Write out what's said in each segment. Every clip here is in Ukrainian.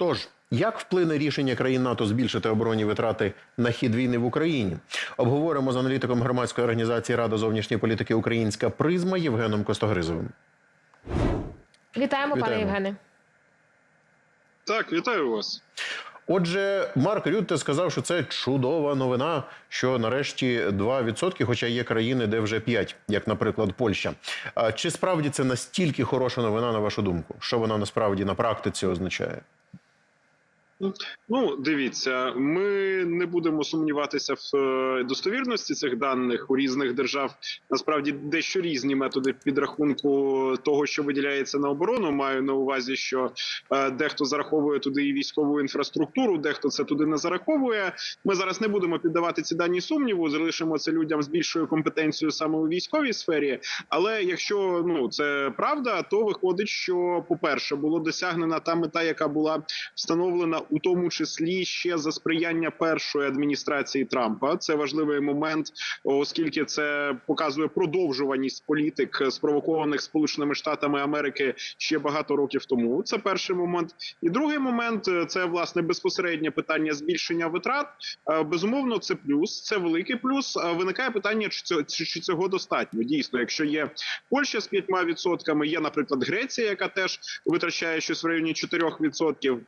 Тож, як вплине рішення країн НАТО збільшити оборонні витрати на хід війни в Україні? Обговоримо з аналітиком громадської організації Рада зовнішньої політики Українська призма Євгеном Костогризовим. Вітаємо, пане Євгене. Так, вітаю вас. Отже, Марк Рютте сказав, що це чудова новина, що нарешті 2%, хоча є країни, де вже 5%, як, наприклад, Польща. Чи справді це настільки хороша новина, на вашу думку? Що вона насправді на практиці означає? Ну, дивіться, ми не будемо сумніватися в е, достовірності цих даних у різних держав. Насправді дещо різні методи підрахунку того, що виділяється на оборону. Маю на увазі, що е, дехто зараховує туди і військову інфраструктуру, дехто це туди не зараховує. Ми зараз не будемо піддавати ці дані сумніву. Залишимо це людям з більшою компетенцією саме у військовій сфері. Але якщо ну це правда, то виходить, що по перше було досягнена та мета, яка була встановлена у тому числі ще за сприяння першої адміністрації Трампа. Це важливий момент, оскільки це показує продовжуваність політик, спровокованих Сполученими Штатами Америки ще багато років тому. Це перший момент. І другий момент це власне безпосереднє питання збільшення витрат. Е, Безумовно, це плюс, це великий плюс. Е, Виникає питання, чи цього, достатньо. Дійсно, якщо є Польща з 5%, є, наприклад, Греція, яка теж витрачає щось в районі 4%.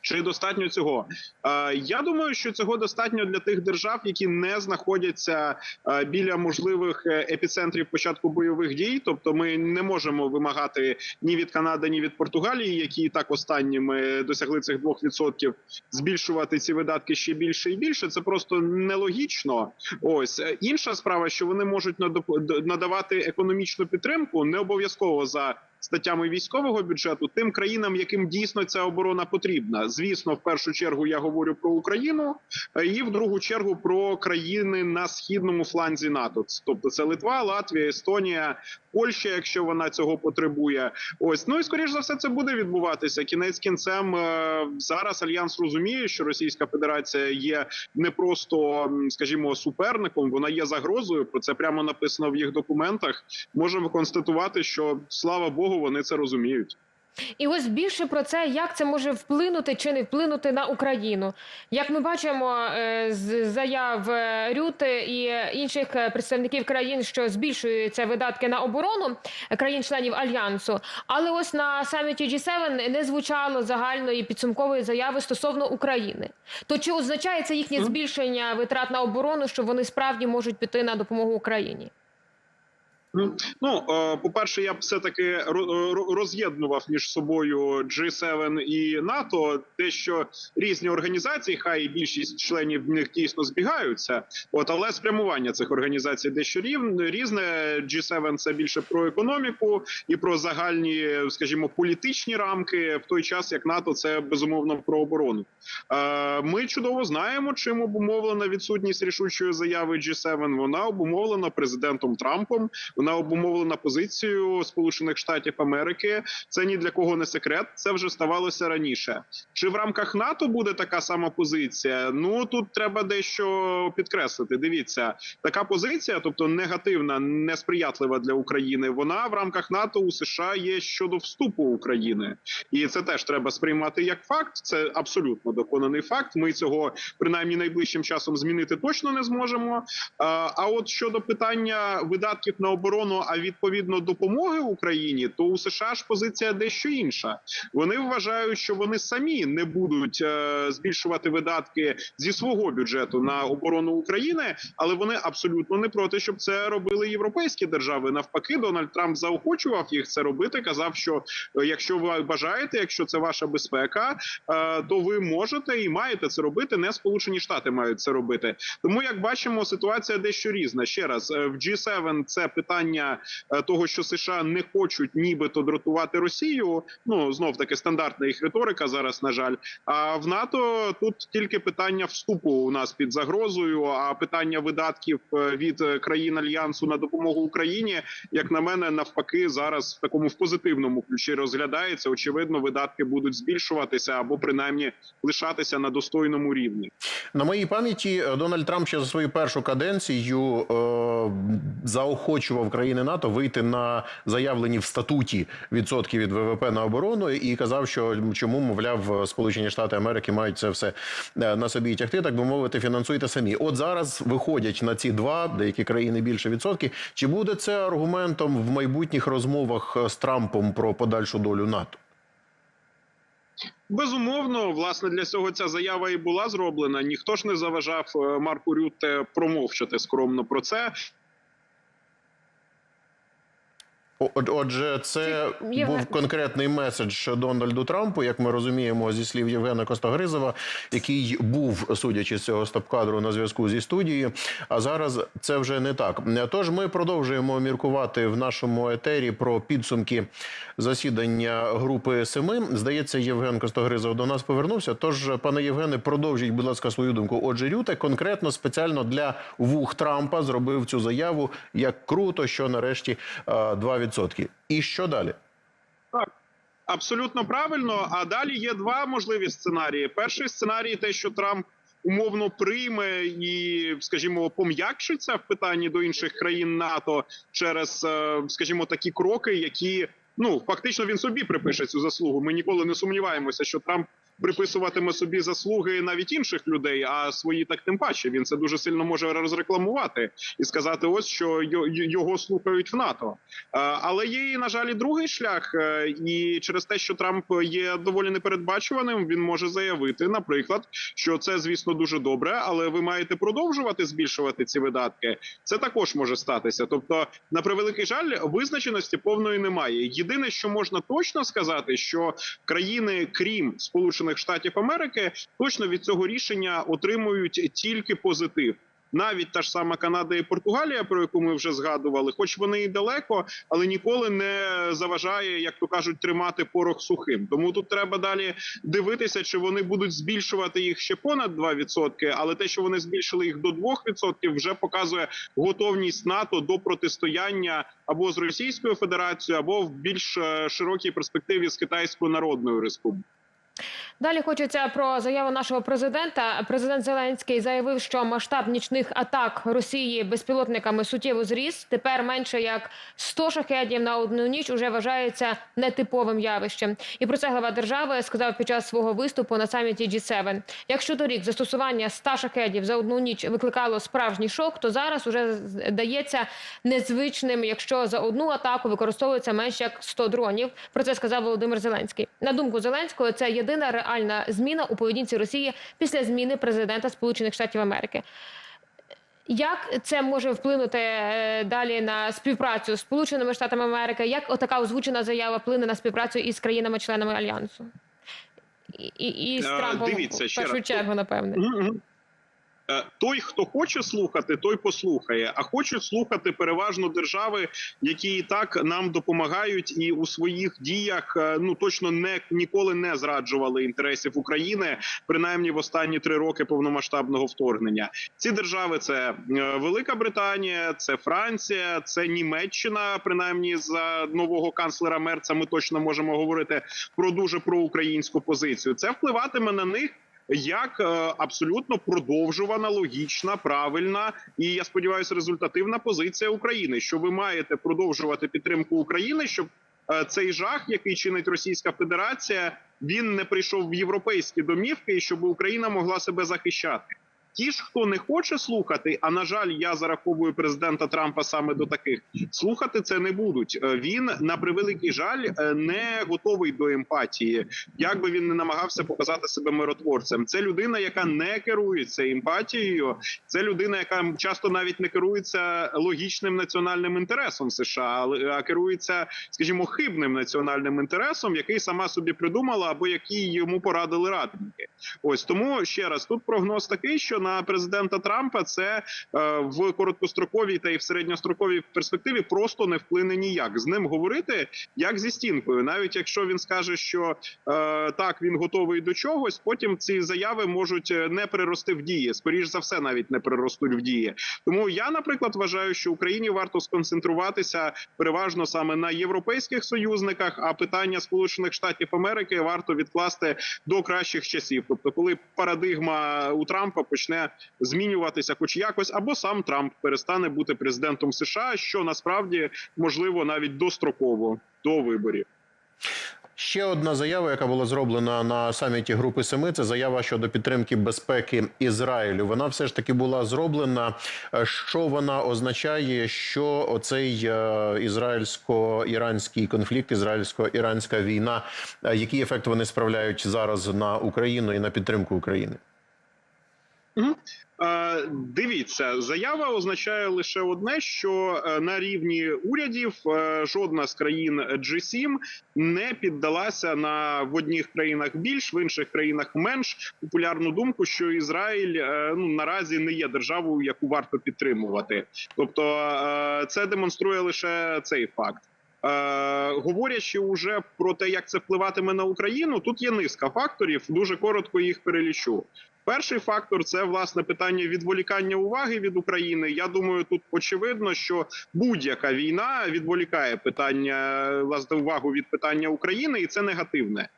Чи достатньо цього? Е, Я думаю, що цього достатньо для тих держав, які не знаходяться е, біля можливих е, епіцентрів початку бойових дій. Тобто, ми не можемо вимагати ні від Канади, ні від Португалії, які так останніми досягли цих 2%, збільшувати ці видатки ще більше і більше. Це просто нелогічно. Ось інша справа, що вони можуть надавати економічну підтримку, не обов'язково за статтями військового бюджету тим країнам, яким дійсно ця оборона потрібна. Звісно, в першу чергу я говорю про Україну, е, і в другу чергу про країни на східному фланзі НАТО. Тобто це Литва, Латвія, Естонія, Польща, якщо вона цього потребує. Ось ну і скоріш за все це буде відбуватися. Кінець кінцем е, зараз альянс розуміє, що Російська Федерація є не просто, скажімо, суперником, вона є загрозою. Про це прямо написано в їх документах. Можемо констатувати, що слава Богу, вони це розуміють. І ось більше про це, як це може вплинути чи не вплинути на Україну. Як ми бачимо е, з заяв е, Рюти і інших е, представників країн, що збільшуються видатки на оборону країн-членів альянсу. Але ось на саміті G7 не звучало загальної підсумкової заяви стосовно України. То чи означає це їхнє збільшення витрат на оборону, що вони справді можуть піти на допомогу Україні? Ну е, по-перше, я б все таки роз'єднував між собою G7 і НАТО. Дещо різні організації, хай і більшість членів в них дійсно збігаються. От але спрямування цих організацій дещо різне. G7 – це більше про економіку і про загальні, скажімо, політичні рамки. В той час як НАТО це безумовно про оборону. Е, Ми чудово знаємо, чим обумовлена відсутність рішучої заяви G7. Вона обумовлена президентом Трампом. Вона обумовлена позицією Сполучених Штатів Америки. Це ні для кого не секрет. Це вже ставалося раніше. Чи в рамках НАТО буде така сама позиція? Ну тут треба дещо підкреслити. Дивіться, така позиція, тобто негативна, несприятлива для України. Вона в рамках НАТО у США є щодо вступу України, і це теж треба сприймати як факт. Це абсолютно доконаний факт. Ми цього принаймні найближчим часом змінити точно не зможемо. А от щодо питання видатків на оборону, а відповідно допомоги Україні, то у США ж позиція дещо інша. Вони вважають, що вони самі не будуть е, збільшувати видатки зі свого бюджету на оборону України, але вони абсолютно не проти, щоб це робили європейські держави. Навпаки, Дональд Трамп заохочував їх це робити. Казав, що е, якщо ви бажаєте, якщо це ваша безпека, е, то ви можете і маєте це робити. Не Сполучені Штати мають це робити. Тому як бачимо, ситуація дещо різна. Ще раз в G7 це питання е, того, що США не хочуть нібито дратувати Росію. Ну знов таки стандартна їх риторика зараз. На жаль, а в НАТО тут тільки питання вступу у нас під загрозою. А питання видатків е, від е, країн альянсу на допомогу Україні, як на мене, навпаки, зараз в такому в позитивному ключі розглядається. Очевидно, видатки будуть збільшуватися або принаймні лишатися на достойному рівні. На моїй пам'яті Дональд Трамп ще за свою першу каденцію е, заохочував членом країни НАТО вийти на заявлені в статуті відсотки від ВВП на оборону і казав, що чому мовляв Сполучені Штати Америки мають це все е, на собі тягти, так би мовити, фінансуйте самі. От зараз виходять на ці два деякі країни більше відсотки. Чи буде це аргументом в майбутніх розмовах з Трампом про подальшу долю НАТО? Безумовно, власне, для цього ця заява і була зроблена. Ніхто ж не заважав е, Марку Рютте промовчати скромно про це. О- от- Отже, це Євген- був конкретний меседж Дональду Трампу, як ми розуміємо зі слів Євгена Костогризова, який був, судячи з цього стоп-кадру, на зв'язку зі студією. А зараз це вже не так. Тож ми продовжуємо міркувати в нашому етері про підсумки засідання групи семи. Здається, Євген Костогризов до нас повернувся. Тож, пане Євгене, продовжіть, будь ласка, свою думку. Отже, Рюте конкретно спеціально для вух Трампа зробив цю заяву. Як круто, що нарешті е, 2%. І що далі? Абсолютно правильно. А далі є два можливі сценарії. Перший сценарій те, що Трамп умовно прийме і, скажімо, пом'якшиться в питанні до інших країн НАТО через, е, скажімо, такі кроки, які ну фактично він собі припише цю заслугу. Ми ніколи не сумніваємося, що Трамп. Приписуватиме собі заслуги навіть інших людей, а свої так тим паче. Він це дуже сильно може розрекламувати і сказати: ось що його слухають в НАТО. Е, Але є, на жаль, і другий шлях, е, і через те, що Трамп є доволі непередбачуваним, він може заявити, наприклад, що це, звісно, дуже добре, але ви маєте продовжувати збільшувати ці видатки. Це також може статися. Тобто, на превеликий жаль, визначеності повної немає. Єдине, що можна точно сказати, що країни, крім Сполучених Штатів Америки, точно від цього рішення отримують тільки позитив. Навіть та ж сама Канада і Португалія, про яку ми вже згадували, хоч вони і далеко, але ніколи не заважає, як то кажуть, тримати порох сухим. Тому тут треба далі дивитися, чи вони будуть збільшувати їх ще понад 2%, але те, що вони збільшили їх до 2%, вже показує готовність НАТО до протистояння або з Російською Федерацією, або в більш е, широкій перспективі з Китайською Народною Республікою. Далі хочеться про заяву нашого президента. Президент Зеленський заявив, що масштаб нічних атак Росії безпілотниками суттєво зріс. Тепер менше як 100 шахедів на одну ніч уже вважається нетиповим явищем. І про це глава держави сказав під час свого виступу на саміті G7. Якщо торік застосування 100 шахедів за одну ніч викликало справжній шок, то зараз уже здається незвичним, якщо за одну атаку використовується менше як 100 дронів. Про це сказав Володимир Зеленський. На думку Зеленського, це єдина реальна зміна у поведінці Росії після зміни президента Сполучених Штатів Америки. Як це може вплинути е, далі на співпрацю з Сполученими Штатами Америки? Як отака озвучена заява вплине на співпрацю із країнами-членами альянсу? І, і, і з Е, Трампом дивіться, в першу чергу, напевне. Е, Той, хто хоче слухати, той послухає. А хочуть слухати переважно держави, які і так нам допомагають, і у своїх діях е, ну точно не ніколи не зраджували інтересів України, принаймні в останні три роки повномасштабного вторгнення. Ці держави це е, Велика Британія, це Франція, це Німеччина. Принаймні за нового канцлера Мерца ми точно можемо говорити про дуже проукраїнську позицію. Це впливатиме на них як е, абсолютно продовжувана, логічна, правильна і я сподіваюся, результативна позиція України, що ви маєте продовжувати підтримку України, щоб е, цей жах, який чинить Російська Федерація, він не прийшов в європейські домівки, і щоб Україна могла себе захищати. Ті ж, хто не хоче слухати, а на жаль, я зараховую президента Трампа саме до таких, слухати це не будуть. Е, Він на превеликий жаль е, не готовий до емпатії, як би він не намагався показати себе миротворцем. Це людина, яка не керується емпатією. Це людина, яка часто навіть не керується логічним національним інтересом США, а керується, скажімо, хибним національним інтересом, який сама собі придумала, або який йому порадили радники. Ось тому ще раз тут прогноз такий, що на президента Трампа це е, в короткостроковій та й в середньостроковій перспективі просто не вплине ніяк. З ним говорити як зі стінкою, навіть якщо він скаже, що е, так він готовий до чогось, потім ці заяви можуть е, не перерости в дії. Скоріш за все, навіть не переростуть в дії. Тому я, наприклад, вважаю, що Україні варто сконцентруватися переважно саме на європейських союзниках, а питання Сполучених Штатів Америки варто відкласти до кращих часів. Тобто, коли парадигма у Трампа почне змінюватися, хоч якось, або сам Трамп перестане бути президентом США, що насправді можливо навіть достроково до виборів. Ще одна заява, яка була зроблена на саміті Групи Семи, це заява щодо підтримки безпеки Ізраїлю. Вона все ж таки була зроблена. Е, Що вона означає, що оцей е, ізраїльсько-іранський конфлікт, ізраїльсько-іранська війна, е, який ефект вони справляють зараз на Україну і на підтримку України? Е, Дивіться, заява означає лише одне: що е, на рівні урядів е, жодна з країн G7 не піддалася на в одних країнах більш в інших країнах менш популярну думку, що Ізраїль ну наразі не є державою, яку варто підтримувати. Тобто це демонструє лише цей факт. Говорячи уже про те, як це впливатиме на Україну, тут є низка факторів. Дуже коротко їх перелічу. Перший фактор це власне питання відволікання уваги від України. Я думаю, тут очевидно, що будь-яка війна відволікає питання власне увагу від питання України, і це негативне.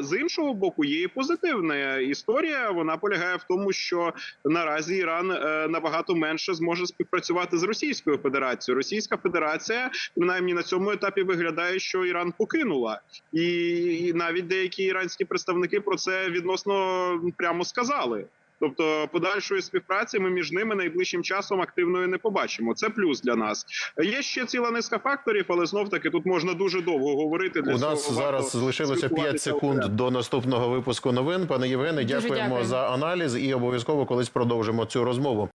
З іншого боку, є і позитивна історія. Вона полягає в тому, що наразі Іран е, набагато менше зможе співпрацювати з Російською Федерацією. Російська Федерація, принаймні на цьому етапі, виглядає, що Іран покинула, і навіть деякі іранські представники про це відносно прямо сказали. Тобто подальшої співпраці ми між ними найближчим часом активної не побачимо. Це плюс для нас. Є ще ціла низка факторів, але знов таки тут можна дуже довго говорити. Для У нас зараз залишилося 5 секунд до наступного випуску новин. Пане Євгене, дякуємо дякую. за аналіз і обов'язково колись продовжимо цю розмову.